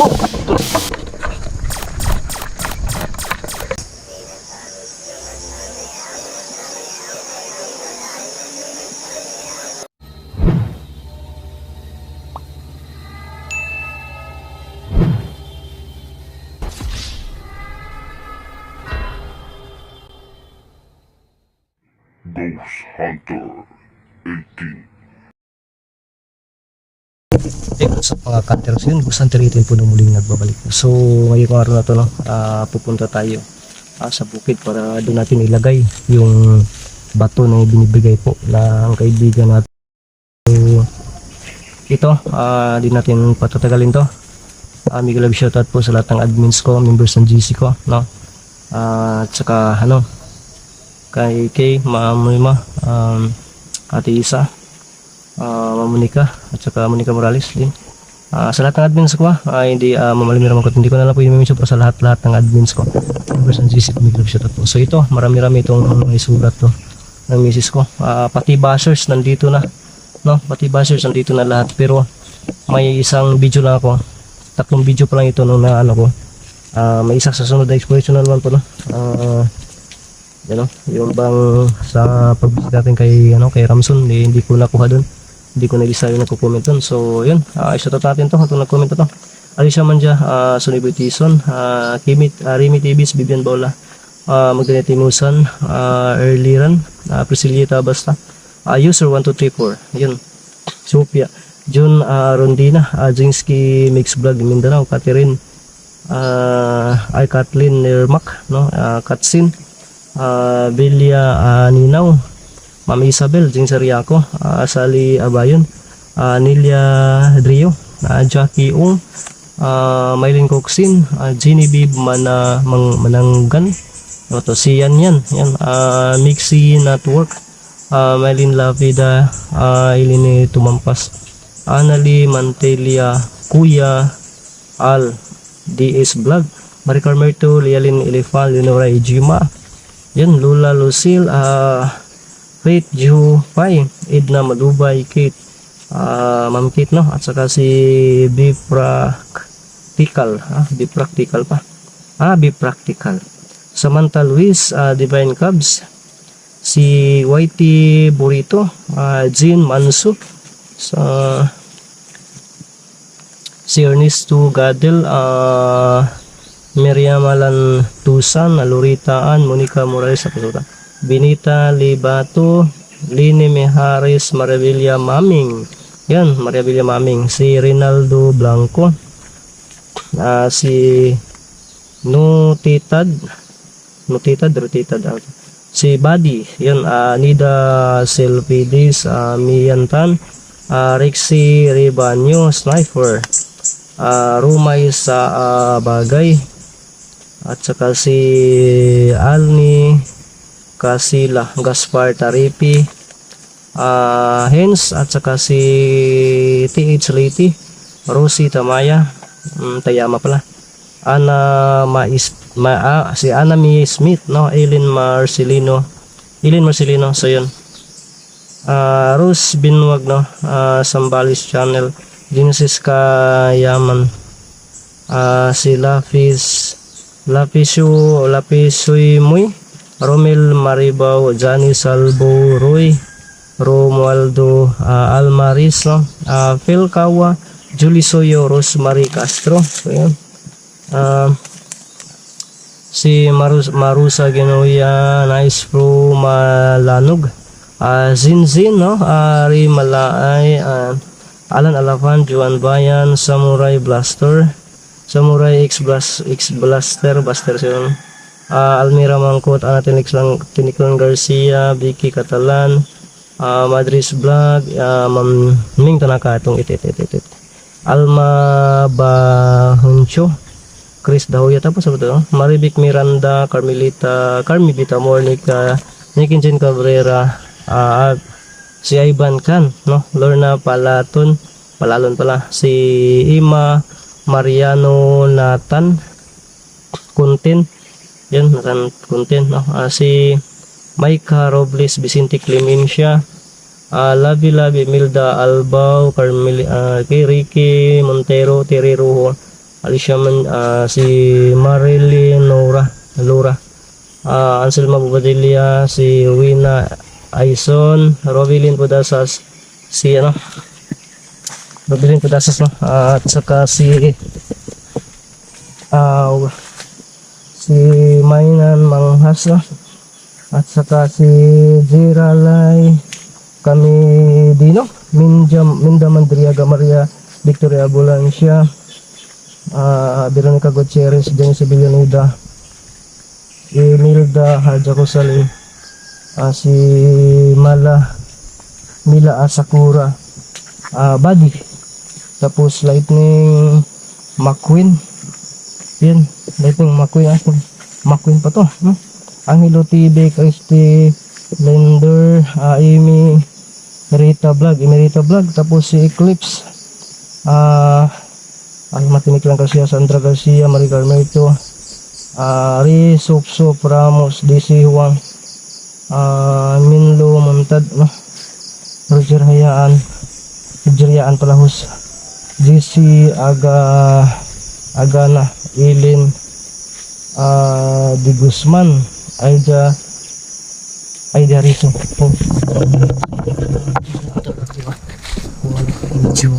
っっ Eh, sa mga cutters yun, gusto natin po na muling nagbabalik. So, ngayong araw na to, no, ah, pupunta tayo ah, sa bukid para doon natin ilagay yung bato na binibigay po ng kaibigan natin. So, ito, ah, di natin patatagalin to. Uh, Miguel love shoutout po sa lahat ng admins ko, members ng GC ko, no? Ah, at saka, ano, kay Kay, Maamoy Ma, um, Ate Isa, uh, Mamonika at saka Monica Morales din. Ah, sa lahat ng admins ko, ah, hindi uh, mamalimir ko, hindi ko na lang po i-mention po sa lahat-lahat ng admins ko. Members ng GC Community Shoutout po. So ito, marami-rami itong mga isulat to ng misis ko. Ah, pati bashers nandito na. No, pati bashers nandito na lahat. Pero may isang video lang ako. Tatlong video pa lang ito nung na ano ko. Ah, may isa sa sunod na exploration na naman po no. Ah, yan o, yung bang sa pag-visit natin kay ano kay Ramson, eh, hindi ko nakuha doon hindi ko nag-isa yung nagko-comment doon. So, yun. Uh, shoutout natin to. Itong nag-comment na to. Alicia Manja, uh, Sonny Tison, uh, Kimit, uh, Remy Tibis, Vivian Bola, uh, Magdalena Timusan, uh, Erliran, uh, Priscillita Basta, uh, User 1234, yun. Sophia, Jun uh, Rondina, uh, Jinsky Mix Vlog, Mindanao, Catherine, uh, ay Kathleen Nermak, no? uh, Katsin, uh, Belia uh, Ninaw, Ma'am Isabel, Jing Sariaco, uh, Sally Abayon, uh, Nilia Drio, uh, Jackie Ung, uh, Maylin Coxin, uh, Genevieve Mana, Mang, Mananggan, ano to, si Yan Yan, yan. Uh, Mixi Network, uh, Maylin Lavida, uh, Ilini Tumampas, Anali Mantelia, Kuya, Al, DS Vlog, Maricar Merto, Lialin Ilifal, Leonora Ijima, yan, Lula Lucille, ah, Faith Ju Pai, Edna Malubay, Kate, ah, Ma'am Kate, no? At saka si Bipractical, ah, Bipractical pa. Ah, Bipractical. Samantha Luis, ah, Divine Cubs, si Whitey Burrito, ah, Jean Manso, sa si Ernesto Gadel, ah, Miriam Alan Tusan, Aluritaan, Monica Morales, at Pasuta. Benita Libato, Lini Mejares, Maravilla Maming. Yan, Maravilla Maming. Si Rinaldo Blanco. ah si Nutitad. Nutitad, Rutitad. ah. Si Buddy. Yan, ah, Nida Selfidis, uh, Miyantan. ah Rexy Ribanyo, Sniper. ah Rumay sa ah, Bagay. At saka si Alni Kasila, Gaspar Taripi, ah Hens, at saka si TH Liti, Rosie Tamaya, mm, Tayama pala, Ana Mais, ma, ah, si Ana Mi Smith, no, Eileen Marcelino, Eileen Marcelino, so yun. Ah, Rose Binwag, no, ah, Sambalis Channel, Genesis Kayaman, ah, si Lapis, Lapisu, Lapisui Muy, Romel Maribao, Johnny Salvo, Roy, Romualdo ah, Almaris, no? Ah, Phil Kawa, Julie Soyo, Rosemary Castro. So, yun. Ah, si Marus, Marusa Genoya, Nice Pro Malanog, ah, Zinzin, no? Ari Malaay, ah, Alan Alafan, Juan Bayan, Samurai Blaster, Samurai X, Blast, X Blaster, Buster yun. Ah, Almira Mangkot, Ana Tiniklang, Tiniklang Garcia, Vicky Catalan, ah, Madris Vlog, ah, Ma'am Ming Tanaka, itong itit, itit, itit. Alma Bahuncho, Chris Dahoya, tapos ano to? Maribik Miranda, Carmelita, Carmi Vita Mornica, Nikinjin Cabrera, ah, si Ivan Kan, no? Lorna Palaton, Palalon pala, si Ima Mariano Nathan, Kuntin, yan, nakan content, no? Ah, si Maika Robles, Vicente Clemencia, ah, Labi Labi, Milda Albao, Carmel, kay Ricky Montero, Terry Ruho, Alicia Man, ah, si Marilyn Nora, Laura, ah, Anselma Bobadilla, si Wina Aison, Robilin Podasas, si ano, Robilin Podasas, no? Ah, at saka si ah, si Mainan Manghas, no? At saka si Jiralay, kami Dino, Minja, Minda Mandriaga Maria, Victoria Bulancia, ah Veronica Gutierrez, Denise Villanuda, Imelda Haja Rosalie, ah, si Mala, Mila Asakura, ah Buddy, tapos Lightning McQueen, yan, Lightning McQueen, ah, McQueen pa to, hmm? Angelo TV, Christy, Lender, ah, Amy, Merita Vlog, Emerita Vlog, tapos si Eclipse, ah, ay matinik lang kasi Sandra Garcia, Marie Carmento, ah, Riz, Sup Sup, Ramos, DC Juan, ah, Minlo, Montad, no? Roger Hayaan, Roger Hayaan Palahos, GC Aga, Agana, Ilin, ah, Di Guzman, Aida, Aida Rizzo, oh. Medyo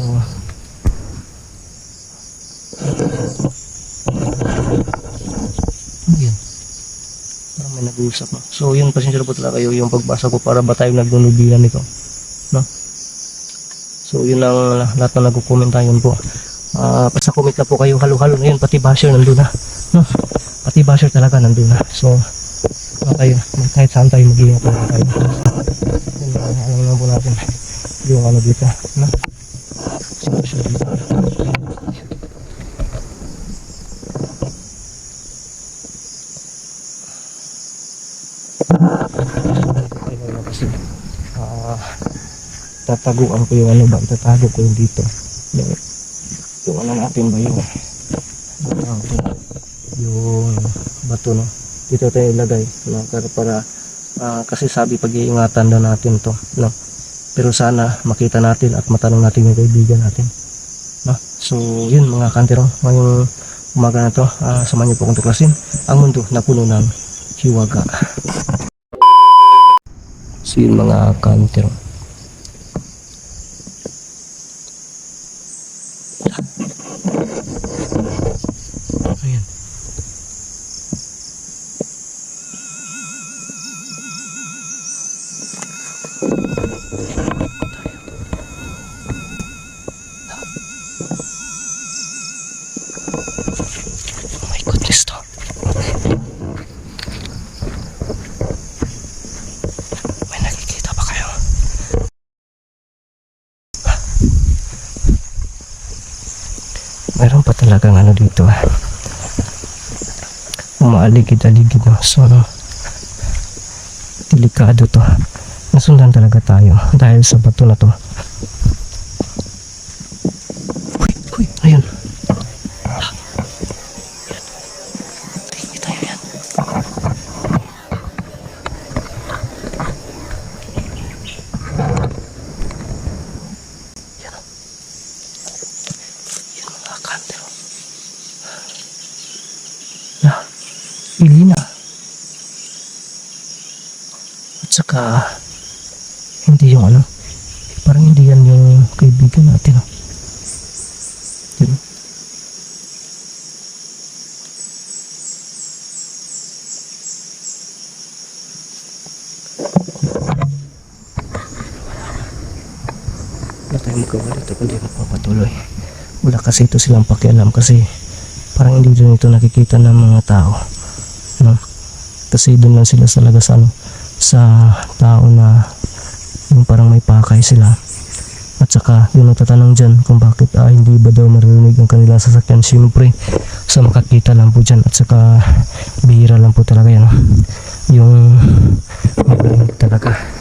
yun? Parang may nag-uusap no? So yun, pasensya na po talaga kayo yung pagbasa ko para ba tayo nagnunubilan nito. No? So yun ang lahat na nagko-comment tayo po. Ah, pasa comment na po kayo halo-halo na yun, pati basher nandun na. No? Pati basher talaga nandun na. So, ano tayo, kahit saan tayo mag-iingat na tayo. Yun, ah, alam naman po natin yung ano dito. No? So, dito. Ah tataguan ko yung ano ba tatago ko yung dito yung, natin ba yung yung bato no? Dito tayo ilagay no? para, para ah, kasi sabi pag-iingatan daw natin to no? Pero sana makita natin at matanong natin yung kaibigan natin no? So yun mga kantero ngayong umaga na to ah, samahan niyo po akong tuklasin ang mundo na puno ng hiwaga. So yun mga kanter. Talagang ano dito ah. Umaaligid-aligid no. So, delikado to. Nasundan talaga tayo dahil sa bato na to. Uy, uy, ayun. Ah. Yan. Nakikita yun yan. Yan o. Yan mga kantero. Na, ilina. At saka, hindi yung ano, parang hindi yan yung kaibigan natin. Oh. Yun. Wala tayong magawa dito kundi magpapatuloy. Wala kasi ito silang pakialam kasi parang hindi rin ito nakikita ng mga tao. No? Kasi doon lang sila talaga sa, ano, sa pakay sila. At saka yung nagtatanong dyan kung bakit ah, hindi ba daw maririnig ang kanilang sasakyan. Siyempre sa makakita lang po dyan at saka bihira lang po talaga yan. no? Yung marinig talaga.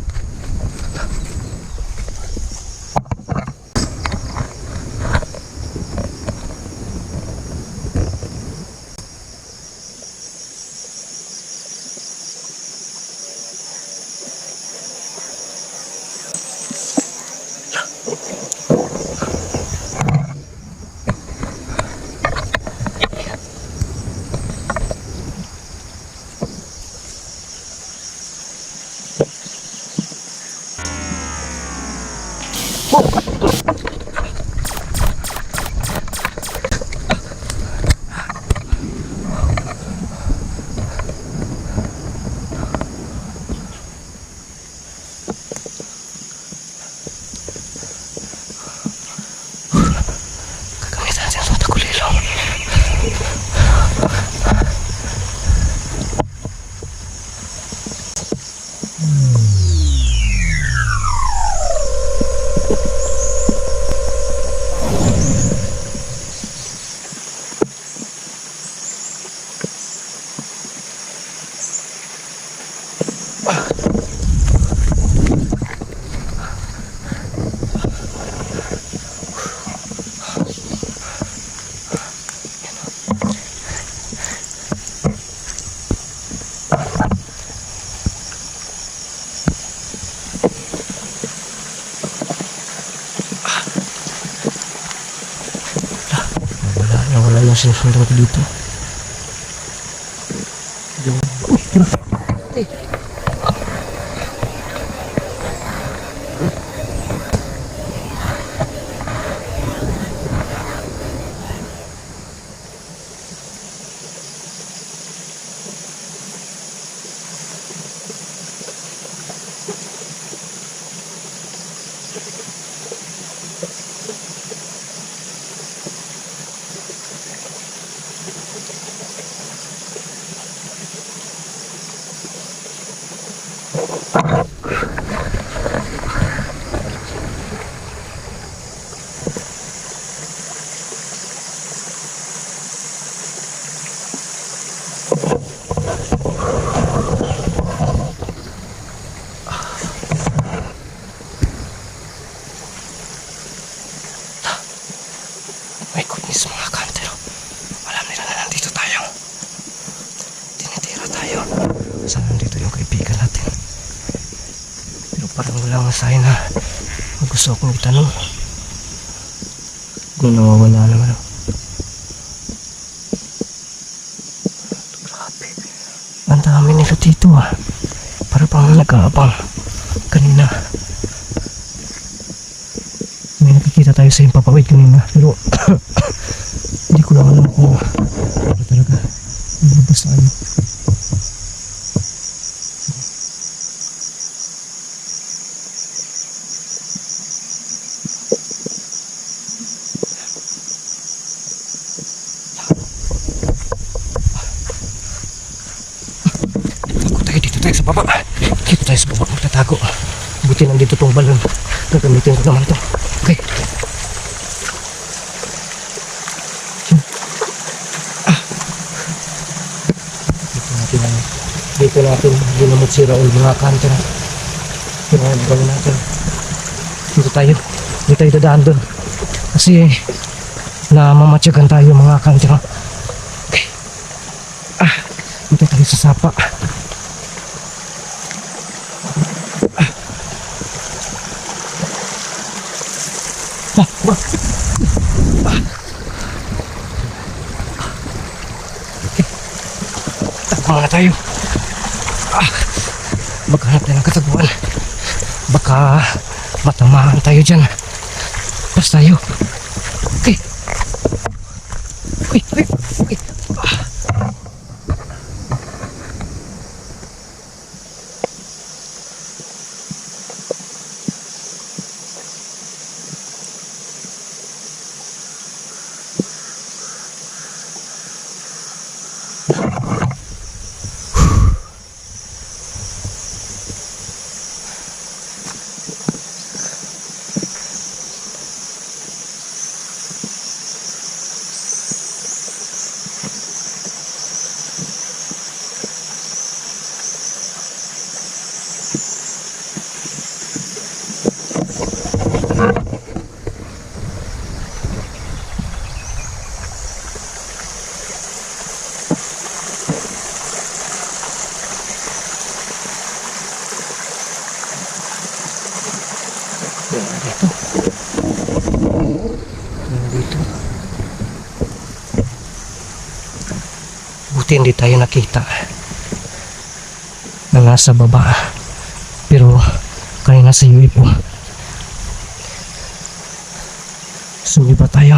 そ。Na, wala yung sinusundan ko dito. Yung... Uy, tira. Eh. My goodness mga kantero. Alam nila na nandito tayo. Tinitira tayo. Saan nandito yung kaibigan natin? Pero parang wala nga sign na gusto akong itanong. Kung nawawala naman ako. Grabe. Ang dami nila dito ah. Para pang nag-aabang. Kanina. May nakikita tayo sa impapawid kanina. Pero hindi ko lang alam kung ano talaga. Lumabas tayo. Tago tayo dito tayo sa baba. Dito tayo sa baba magtatago. Buti nandito tong balon. Gagamitin ko naman to. Okay. Ah. Dito natin. Dito natin ginamot si Raul mga kanter. Pero ano gawin natin? Dito tayo. Dito tayo dadaan doon. Kasi namamatyagan tayo mga kanter. Okay. Ah. Dito tayo sa sapa. Na tayo. Ah, maghanap tayo ng kataguan. Baka matamaan tayo dyan. Pas tayo. Buti hindi tayo nakita na nasa baba. Pero kanina sa UFO. Sumiba tayo.